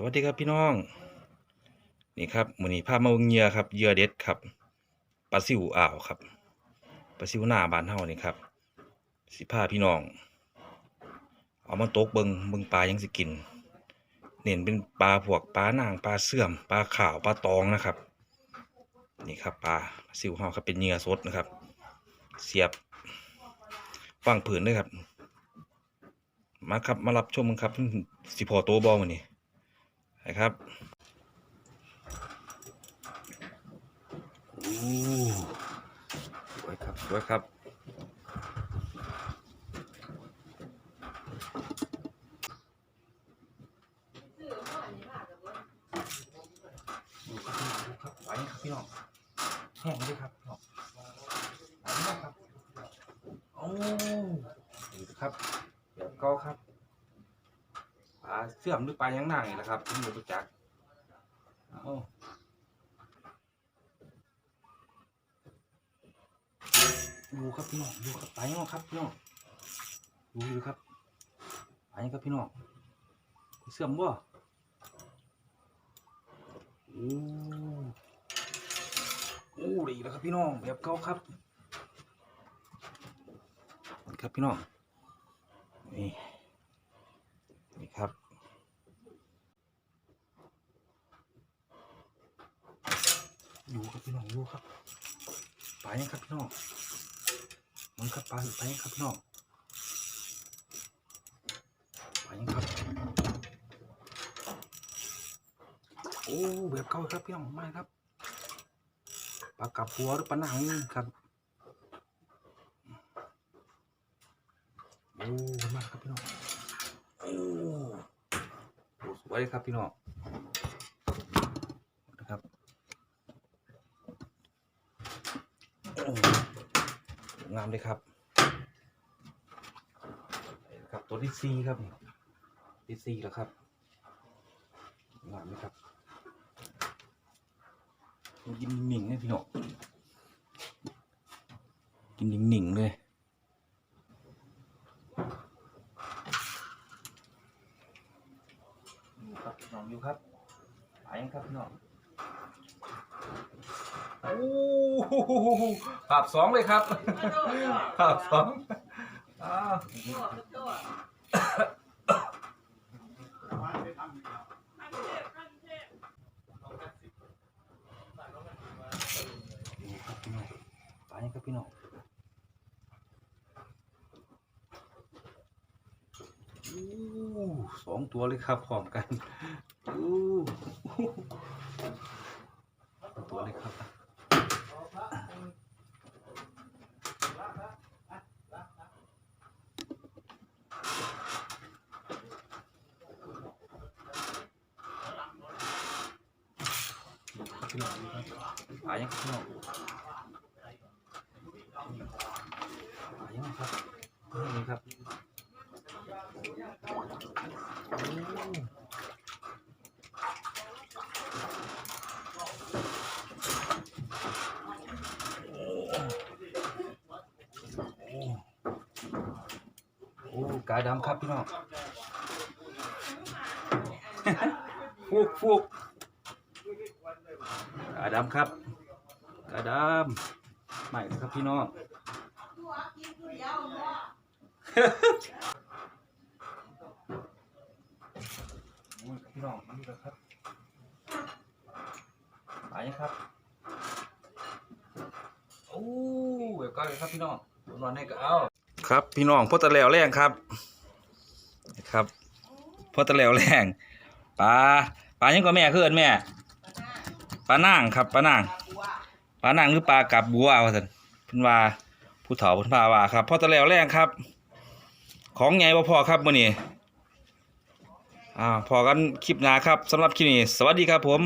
สวัสดีครับพี่น้อง นี่ครับมือนี้พาพมาเงเหยื่อครับเยื่อเด็ดครับปลาซิวอ่าวครับปลาซิวหน้าบานเฮานี่ครับ สิพาพี่น้อง เอามาตกเบิงเบิงปลายังสิกิน เน้นเป็นปลาพวกปลานางปลาเสื่อมปลาขาวปลาตองนะครับ นี่ครับปลาซิวเฮาครับเป็นเหยื่อสดนะครับ เสียบฟังผืนด้วยครับ มาครับมารับชมกันครับสิพอโตบอลมันนี่ นะครับโอ้สวยครับสวยครับดูครับดูครับไหวครับพี่น้องแห้งเลยครับพี่น้องไหวมากครับโอ้ดูครับเดี๋ยวก็ครับ เสื่อมหรือปลายังหนังนี่แหละครับที่รู้จักโอ้ดูครับพี่น้องดูครับไปน้องครับพี่น้องดูดูครับไปครับพี่น้องเสื่อมบ่โอ้โอ้ดีแล้วครับพี่น้องแบบเก่าครับ ครับพี่น้องนี่นี่ครับ อยู่ครับพี่น้องอยู่ครับไปยังครับพี่น้องมันครับไปไปยังครับพี่น้องไปยังครับ โอ้แบบเก่าครับพี่น้องมาครับปลากับหัวหรือปลาหนังครับโอ้มาครับพี่น้องโอ้สวยเลยครับพี่น้องนะครับโอ้ งามเลยครับครับตัวที่สี่ครับนี่ที่สี่แล้วครับงามเลยครับกินหนิงเลยพี่น้องกินหนิ่งเลยครับน้องอยู่ครับไปยังครับพี่น้องโอ้โห ภาพสองเลยครับภาพสองอ้าวอยู่ครับพี่น้องไปยังครับพี่น้องโอ้สองตัวเลยครับพร้อมกันโอ้สองตัวเลยครับ น้องหายังพี่น้องหายังครับนี่ครับโอ้โอ้กาดำครับพี่น้องฟุกฟุก กาดำครับกาดำใหม่ครับพี่น้องโอ้ยพี่น้องนี่แหละครับไปยังครับโอ้เดี๋ยวก็เลยครับพี่น้องนอนให้ก็เอาครับพี่น้องพ่อตะแหลวแรงครับครับพ่อตะแหลวแรงปลาปลายังก็แม่คือเอินแม่ ปลานางครับปลานางปลานางหรือปลากับบัวว่าสันเพิ่นว่าผู้เฒ่าเพิ่นพาว่าครับพ่อตะแล้วแรงครับ ของใหญ่บ่พอครับมื้อนี้อ่าพอกันคลิปหน้าครับสำหรับคลิปนี้ สวัสดีครับผม